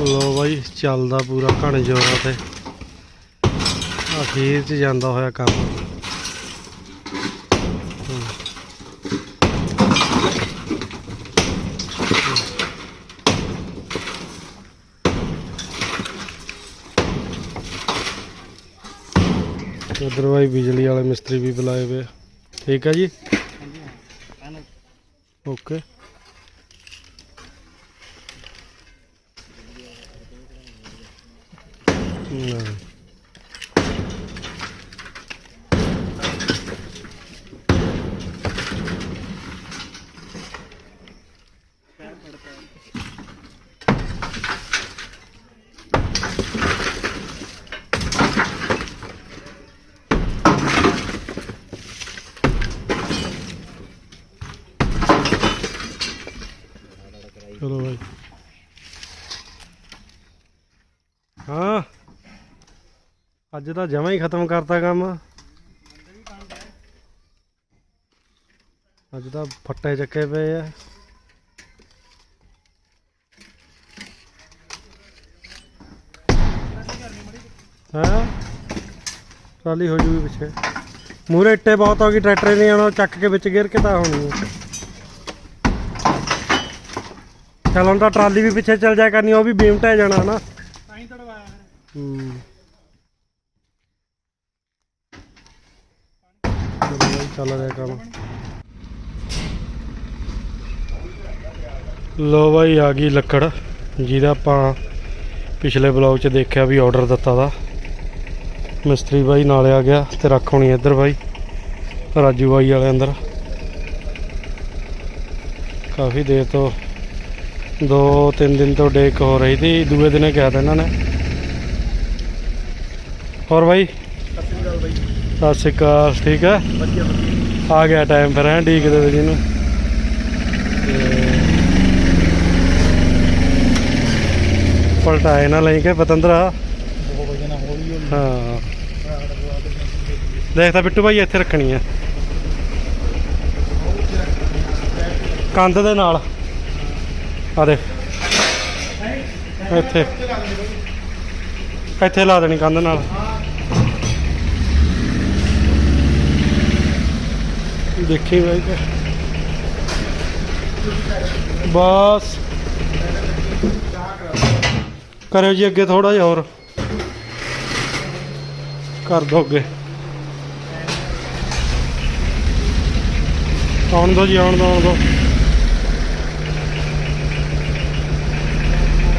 ਲੋ ਬਾਈ ਚੱਲਦਾ ਪੂਰਾ ਘਣ ਜੋਰਾਂ ਤੇ ਅਖੀਰ 'ਚ ਜਾਂਦਾ ਹੋਇਆ ਕੰਮ। ਉਧਰ ਬਾਈ ਬਿਜਲੀ ਵਾਲੇ ਮਿਸਤਰੀ ਵੀ ਬੁਲਾਏ ਹੋਏ। ਠੀਕ ਹੈ ਜੀ ਓਕੇ ਨਾ ਚਲੋ ਭਾਈ ਹਾਂ। ਅੱਜ ਤਾਂ ਜਮਾ ਹੀ ਖਤਮ ਕਰਤਾ ਕੰਮ। ਅੱਜ ਤਾਂ ਫੱਟੇ ਚੱਕੇ ਪਏ ਆ। ਹਾਂ? ਟਰਾਲੀ ਹੋ ਜੂਗੀ ਪਿੱਛੇ। ਮੂਰੇ ਇੱਟੇ ਬਹੁਤ ਹੋ ਗਈ ਟਰੈਕਟਰ ਨਹੀਂ ਆਉਣਾ ਚੱਕ ਕੇ ਵਿੱਚ ਗਿਰ ਕੇ ਤਾਂ ਹੋਣੀ ਹੈ ਚੱਲ ਹੁਣ ਤਾਂ ਟਰਾਲੀ ਵੀ ਪਿੱਛੇ ਚੱਲ ਜਾਇਆ ਕਰਨੀ, ਉਹ ਵੀ ਬੀਮ ਟਹਿ ਜਾਣਾ, ਹਨਾ? ਤਾਂ ਹੀ। ਤੜਵਾਇਆ ਹੂੰ ਚੱਲ ਰਿਹਾ ਕੰਮ ਲੋ ਬਾਈ, ਆ ਗਈ ਲੱਕੜ। ਜਿਹਦਾ ਆਪਾਂ ਪਿਛਲੇ ਬਲੌਗ 'ਚ ਦੇਖਿਆ ਵੀ ਆਰਡਰ ਦਿੱਤਾ ਦਾ। ਮਿਸਤਰੀ ਬਾਈ ਨਾਲੇ ਆ ਗਿਆ ਤੇ ਰੱਖ ਹੋਣੀ ਇੱਧਰ ਬਾਈ, ਰਾਜੂ ਬਾਈ ਵਾਲੇ ਅੰਦਰ। ਕਾਫੀ ਦੇਰ ਤੋਂ ਦੋ ਤਿੰਨ ਦਿਨ ਤੋਂ ਡੇਕ ਹੋ ਰਹੀ ਸੀ, ਦੂਏ ਦਿਨੇ ਕਿਹਾ ਤਾ ਇਹਨਾਂ ਨੇ। ਹੋਰ ਬਾਈ? ਸਤਿ ਸ੍ਰੀ ਅਕਾਲ ਠੀਕ ਹੈ? ਆ ਗਿਆ ਟਾਈਮ ਫਿਰ ਹੈ ਡੀਕਦੇ ਤੇ ਜਿਹਨੂੰ। ਤੇ ਪਲਟਾਏ ਨਾ ਲੈ ਕੇ ਪਤੰਦਰਾ? ਹਾਂ। ਦੇਖਦਾ ਬਿੱਟੂ ਭਾਈ ਇੱਥੇ ਰੱਖਣੀ ਹੈ ਕੰਧ ਦੇ ਨਾਲ। ਆ ਦੇਖ। ਇੱਥੇ। ਇੱਥੇ ਲਾ ਦੇਣੀ ਕੰਧ ਨਾਲ। ਦੇਖੀ ਬਾਈ ਬਸ। ਕਰਿਓ ਜੀ ਅੱਗੇ ਥੋੜਾ ਜਿਹਾ ਹੋਰ। ਕਰ ਦੋ ਅੱਗੇ ਆਉਣ ਦੋ ਜੀ, ਆਉਣ ਦੋ ਆਉਣ ਦੋ।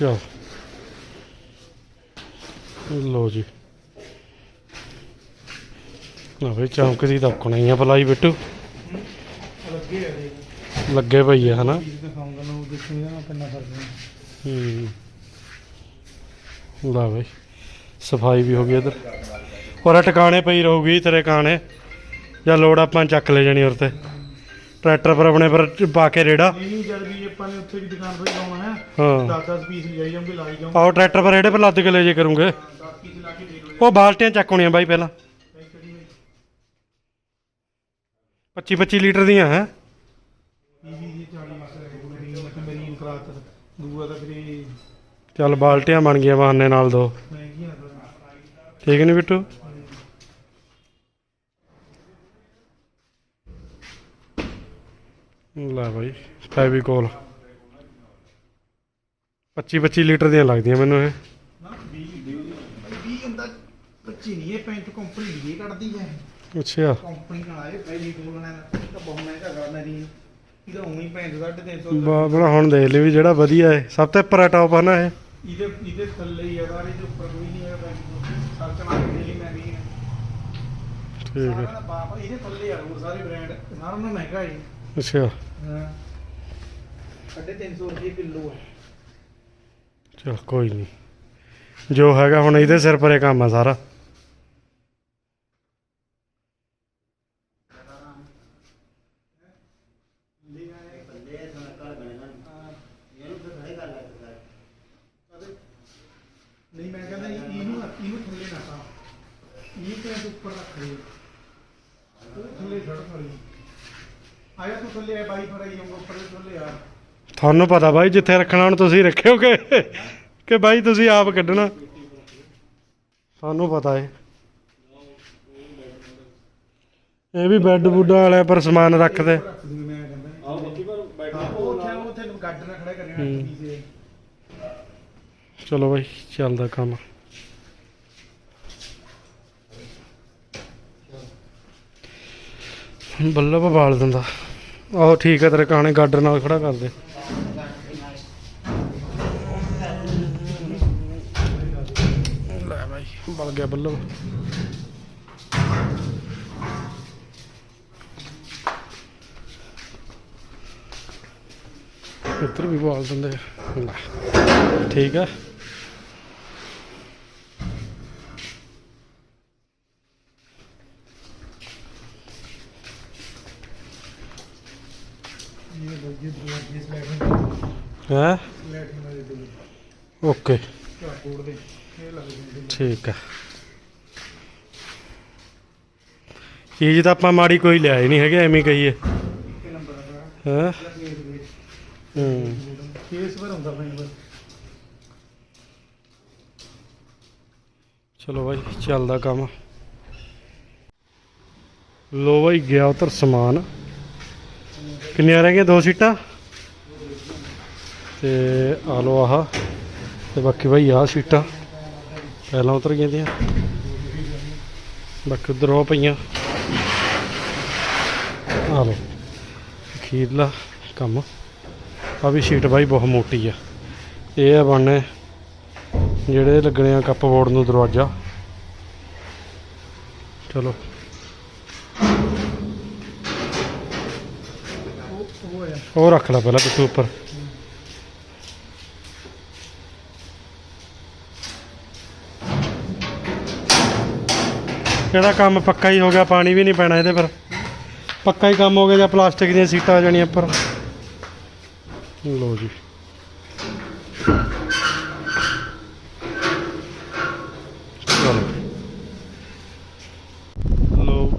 ਚਲੋ। ਲੋ ਜੀ। ਨਾ ਵੀ ਚੌਂਕਦੀ ਤਾਂ ਔਕਣਾ ਹੀ ਆ ਪਲਾਈ ਬਿੱਟੂ। ਲੱਗੇ ਆ ਲੱਗੇ ਪਈ ਆ ਹਨਾ? ਦਿਖਾਉਂਗਾ ਨਾ ਉਹ ਦੇਖੂਗਾ ਨਾ ਕਿੰਨਾ ਫ਼ਰਕ ਹੈ। ਹੂੰ। ਲਾ ਬਈ ਸਫ਼ਾਈ ਵੀ ਹੋ ਗਈ ਇਧਰ। ਹੋਰ ਟਿਕਾਣੇ ਪਈ ਰਹੂਗੀ ਤੇਰੇ ਕਾਣੇ। ਜਾਂ ਲੋੜ ਆਪਾਂ ਚੱਕ ਲੈ ਜਾਣੀ ਉਰ ਤੇ। ਟਰੈਕਟਰ ਪਰ ਆਪਣੇ ਪਰ ਪਾ ਕੇ ਰੇੜਾ। ਨਹੀਂ ਨਹੀਂ ਜਦ ਵੀ ਆਪਾਂ ਨੇ ਉੱਥੇ ਵੀ ਦੁਕਾਨ ਤੇ ਲਾਉਣਾ ਹੈ ਹਾਂ। 10 10 ਪੀਸ ਲਿਜਾਈ ਜਾਉਂਗੇ ਲਾਈ ਜਾਉਂਗੇ ਆਓ ਟਰੈਕਟਰ ਪਰ ਰੇੜੇ ਪਰ ਲੱਦ ਕੇ ਲੈ ਜੇ ਕਰੂੰਗੇ। 10 ਪੀਸ ਲਾ ਕੇ ਦੇਖ ਲਓ। ਉਹ ਬਾਲਟੀਆਂ ਚੱਕ ਹੋਣੀਆਂ ਬਾਈ ਪਹਿਲਾਂ। ਕਿਹੜੀ ਹੈ। 25 25 ਲੀਟਰ ਦੀਆਂ ਹੈ ਪੀਵੀ ਦੀ 40 ਮਰੀਨ ਮਤਲਬ ਮਰੀਨ ਕਰਾਤ ਦੂਆ ਤਾਂ ਫਿਰ ਇਹ ਚੱਲ ਬਾਲਟੀਆਂ ਬਣ ਗਈਆਂ ਬਹਾਨੇ ਨਾਲ ਦੋ। ਠੀਕ ਨਹੀਂ ਬਿੱਟੂ? ਲੈ ਬਾਈ ਫੈਵੀਕੋਲ 25 25 ਲੀਟਰ ਦੀਆਂ ਲੱਗਦੀਆਂ ਮੈਨੂੰ ਇਹ। ਨਾ 20 20 ਹੁੰਦਾ 25 ਨਹੀਂ ਇਹ ਪੈਂਟ ਕੰਪਨੀ ਦੀ ਇਹ ਕੱਢਦੀ ਹੈ ਅੱਛਾ। ਕੰਪਨੀ ਨਾਲ ਆਏ ਪਹਿਲੀ ਕੋਲਣਾ ਤਾਂ ਬਹੁਤ ਮਹਿੰਗਾ ਕਰਨਾ ਨਹੀਂ ਇਹਦਾ ਉਵੇਂ ਹੀ ਪੈਂਟ 350 ਬਾ ਬੜਾ ਹੁਣ ਦੇਖ ਲਈ ਵੀ ਜਿਹੜਾ ਵਧੀਆ ਹੈ ਸਭ ਤੋਂ ਉੱਪਰ ਟੌਪ ਆ ਨਾ ਇਹ। ਇਹਦੇ ਇਹਦੇ ਥੱਲੇ ਹੀ ਆ ਸਾਰੇ ਦੇ ਉੱਪਰ ਕੋਈ ਨਹੀਂ ਹੈ ਪੈਂਟ ਸਰ ਚਲਾ ਕੇ ਲਈ ਮਹਿੰਗੀ ਹੈ ਠੀਕ ਹੈ ਸਾਰਾ ਦਾ ਬਾਪ ਇਹਦੇ ਥੱਲੇ ਆ ਹੋਰ ਸਾਰੇ ਬ੍ਰਾਂਡ ਸਾਰਾ ਨੂੰ ਮਹਿੰਗਾ ਹੈ ਅੱਛਾ। ਹਾਂ। 350 ਰੁਪਏ ਕਿਲੋ ਹੈ। ਚਲ ਕੋਈ ਨਹੀਂ ਜੋ ਹੈਗਾ ਹੁਣ ਇਹਦੇ ਸਿਰ ਪਰੇ ਕੰਮ ਆ ਸਾਰਾ। ਨਹੀਂ ਮੈਂ ਕਹਿੰਦਾ ਇਹ- ਇਹਨੂੰ ਇਹਨੂੰ ਥੱਲੇ ਨਾ ਪਾ ਇਹ ਤੇ ਉੱਪਰ ਰੱਖ ਦੇ ਉਹ ਥੱਲੇ ਛੱਡ ਥੱਲੇ ਆਇਆ ਤੂੰ ਥੱਲੇ ਆ ਬਾਈ ਫੜਾਈ ਜਾਊਗਾ ਉੱਪਰ ਥੱਲੇ ਆ। ਤੁਹਾਨੂੰ ਪਤਾ ਬਾਈ ਜਿੱਥੇ ਰੱਖਣਾ ਹੁਣ ਤੁਸੀਂ ਰੱਖਿਓਗੇ ਕਿ? ਬਾਈ ਤੁਸੀਂ ਆਪ ਕੱਢਣਾ? ਸਾਨੂੰ ਪਤਾ ਏ। ਇਹ ਵੀ ਬੈੱਡ ਬੁੱਡਾਂ ਵਾਲਿਆਂ ਪਰ ਸਮਾਨ ਰੱਖਦੇ। ਰੱਖ ਦੂੰਗੀ ਮੈਂ ਕਹਿੰਦਾ ਆਹ ਬੱਕੀ ਪਰ ਬੈਠਾ ਉਹ ਉੱਥੇ ਉਹ ਉੱਥੇ ਗੱਡ ਨਾਲ ਖੜਾ ਕਰਿਆ ਹੂੰ। ਪੀਸੇ ਚਲੋ ਬਾਈ ਚੱਲਦਾ ਕੰਮ। ਬੱਲਬ ਬਾਲ ਦਿੰਦਾ। ਆਹੋ ਠੀਕ ਹੈ ਤੇਰੇ ਕਹਾਣੇ ਗਾਡਰ ਨਾਲ ਖੜਾ ਕਰ ਦੇ। ਲੈ ਬਾਈ, ਬਲ ਗਿਆ ਬੱਲੋ ਇੱਧਰ ਵੀ ਬਾਲ ਦਿੰਦੇ ਠੀਕ ਹੈ ਇਹ ਬੱਗੀ ਦੂਆ ਜਿਸ ਲੈਟਿੰਗ ਹੈ? ਲੈਟਿੰਗ ਵਾਲੇ ਓਕੇ। ਝਾੜ ਦੇ ਇਹ ਲੱਗ ਜਾਂਦੇ ਠੀਕ ਹੈ ਚੀਜ਼ ਤਾਂ ਆਪਾਂ ਮਾੜੀ ਕੋਈ ਲਿਆਏ ਨਹੀਂ ਹੈਗੇ, ਐਵੇਂ ਕਹੀਏ। ਇੱਕ ਹੂੰ। ਕੇਸ ਪਰ ਹੁੰਦਾ ਪੈਣ ਚਲੋ ਬਾਈ, ਚੱਲਦਾ ਕੰਮ। ਲੋ ਬਾਈ, ਗਿਆ ਉਧਰ ਸਮਾਨ। ਕਿੰਨੀਆਂ ਰਹਿ ਗਈਆਂ? ਦੋ ਸੀਟਾਂ? ਤੇ ਆ ਲੋ ਆਹ। ਤੇ ਬਾਕੀ ਬਾਈ ਆਹ ਸੀਟਾਂ ਪਹਿਲਾਂ ਉਤਰ ਗਈਆਂ ਦੀਆਂ। ਬਾਕੀ ਉਧਰ ਉਹ ਪਈਆਂ। ਆ ਲੋ ਅਖੀਰਲਾ ਕੰਮ। ਆ ਵੀ ਸ਼ੀਟ ਬਾਈ ਬਹੁਤ ਮੋਟੀ ਆ। ਇਹ ਆ ਬਣਨੇ ਜਿਹੜੇ ਲੱਗਣੇ ਆ ਕੱਪ ਬੋਰਡ ਨੂੰ ਦਰਵਾਜ਼ਾ। ਚਲੋ। ਉਹ ਉਹ ਰੱਖ ਲੈ ਪਹਿਲਾਂ ਪਿੱਛੇ ਉੱਪਰ। ਇਹਦਾ ਕੰਮ ਪੱਕਾ ਹੀ ਹੋ ਗਿਆ, ਪਾਣੀ ਵੀ ਨਹੀਂ ਪੈਣਾ ਇਹਦੇ ਪਰ। ਪੱਕਾ ਹੀ ਕੰਮ ਹੋ ਗਿਆ ਜਾਂ ਪਲਾਸਟਿਕ ਦੀਆਂ ਸੀਟਾਂ ਆ ਜਾਣੀਆਂ ਉੱਪਰ। ਲੋ ਜੀ ਚਲੋ ਲੋ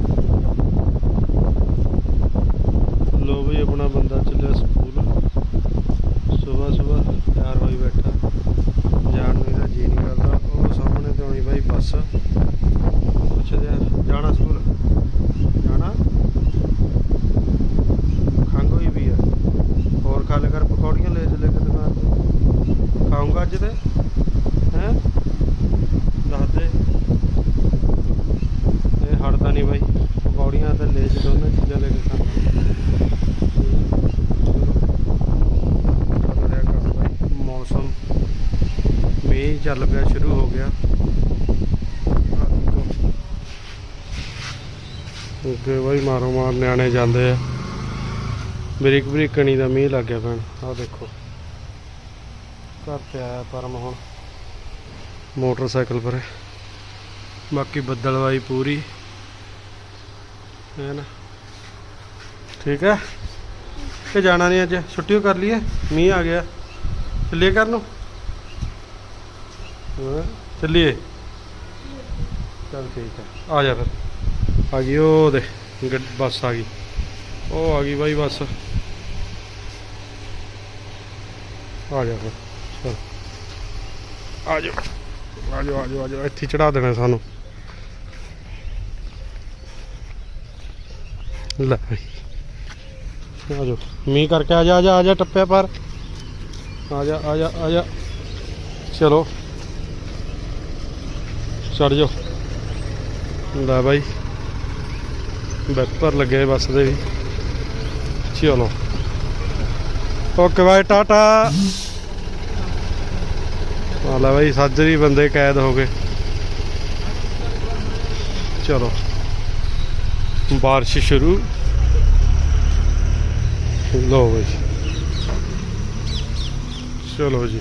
ਲੋ ਵੀ ਆਪਣਾ ਬੰਦਾ ਚੱਲਿਆ ਸਕੂਲ ਸਵੇਰ ਸਵੇਰ ਤਿਆਰ ਹੋਈ ਬੈਠਾ ਜਾਣ ਨੂੰ ਇਹਦਾ ਜੀ ਨਹੀਂ ਕਰਦਾ ਉਹ ਸਾਹਮਣੇ ਤੇ ਆਉਣੀ ਬਾਈ ਬੱਸ ਪੁੱਛਦੇ ਆ ਜਾਣਾ ਸਕੂਲ ਜਾਣਾ ਖੰਗ ਹੋਈ ਵੀ ਆ ਹੋਰ ਖਾ ਲੈ ਕਰ ਪਕੌੜੀਆਂ ਲੈ ਚੱਲੇ ਕਿ ਦੁਕਾਨ ਤੇ ਖਾਊਂਗਾ ਅੱਜ ਤੇ ਹੈ ਦੱਸ ਦੇ ਇਹ ਹਟਦਾ ਨਹੀਂ ਬਾਈ ਪਕੌੜੀਆਂ ਤੇ ਲੈ ਚ ਦੋਨੇ ਚੀਜ਼ਾਂ ਲੈ ਕੇ ਖਾਂਦਾ ਚੱਲ ਰਿਹਾ ਕੰਮ ਬਾਈ ਮੌਸਮ ਮੀਂਹ ਚੱਲ ਪਿਆ, ਸ਼ੁਰੂ ਹੋ ਗਿਆ। ਆਹ ਅੱਗੇ ਬਾਈ, ਮਾਰੋ ਮਾਰ, ਨਿਆਣੇ ਜਾਂਦੇ ਆ। ਬਰੀਕ ਬਰੀਕ ਕਣੀ ਦਾ ਮੀਂਹ ਲੱਗ ਗਿਆ ਭੈਣ, ਆਹ ਦੇਖੋ। ਘਰ ਤੇ ਆਇਆ ਪਰਮ ਹੁਣ। ਮੋਟਰਸਾਈਕਲ ਪਰ। ਬਾਕੀ ਬੱਦਲਵਾਈ ਪੂਰੀ। ਹੈ ਨਾ? ਠੀਕ ਹੈ ਕਿ ਜਾਣਾ ਨਹੀਂ ਅੱਜ? ਛੁੱਟੀ ਕਰ ਲਈਏ? ਮੀਂਹ ਆ ਗਿਆ। ਚੱਲੀਏ ਕਰ ਨੂੰ? ਹਾਂ। ਚੱਲੀਏ। ਚਲ ਠੀਕ ਹੈ ਆ ਜਾ ਫਿਰ। ਆ ਗਈ, ਉਹ ਦੇ ਬੱਸ ਆ ਗਈ। ਉਹ ਆ ਗਈ ਬਾਈ ਬੱਸ। ਆ ਜਾ ਫਿਰ। ਚਲ। ਆ ਜਾ ਆ ਜਾ ਆ ਜਾ ਆ ਜਾ ਇੱਥੇ ਚੜਾ ਦੇਣਾ ਸਾਨੂੰ। ਲੈ ਆ ਜਾ ਮੀਂਹ ਕਰਕੇ ਆ ਜਾ ਆ ਜਾ ਆ ਜਾ, ਟੱਪਿਆ ਪਰ। ਆ ਜਾ ਆ ਜਾ ਆ ਜਾ। ਚਲੋ। ਚੜ ਜਾਓ। ਲੈ ਬਾਈ। ਬੈਕ ਲੱਗੇ ਬੱਸ ਦੇ ਵੀ। ਚਲੋ। ਓਕੇ ਬਾਈ, ਟਾਟਾ। ਆ ਲੈ ਬਾਈ, ਸਾਜਰੀ ਬੰਦੇ ਕੈਦ ਹੋ ਗਏ। ਚਲੋ। ਬਾਰਿਸ਼ ਸ਼ੁਰੂ। ਲੋ ਬਾਈ। ਚਲੋ ਜੀ।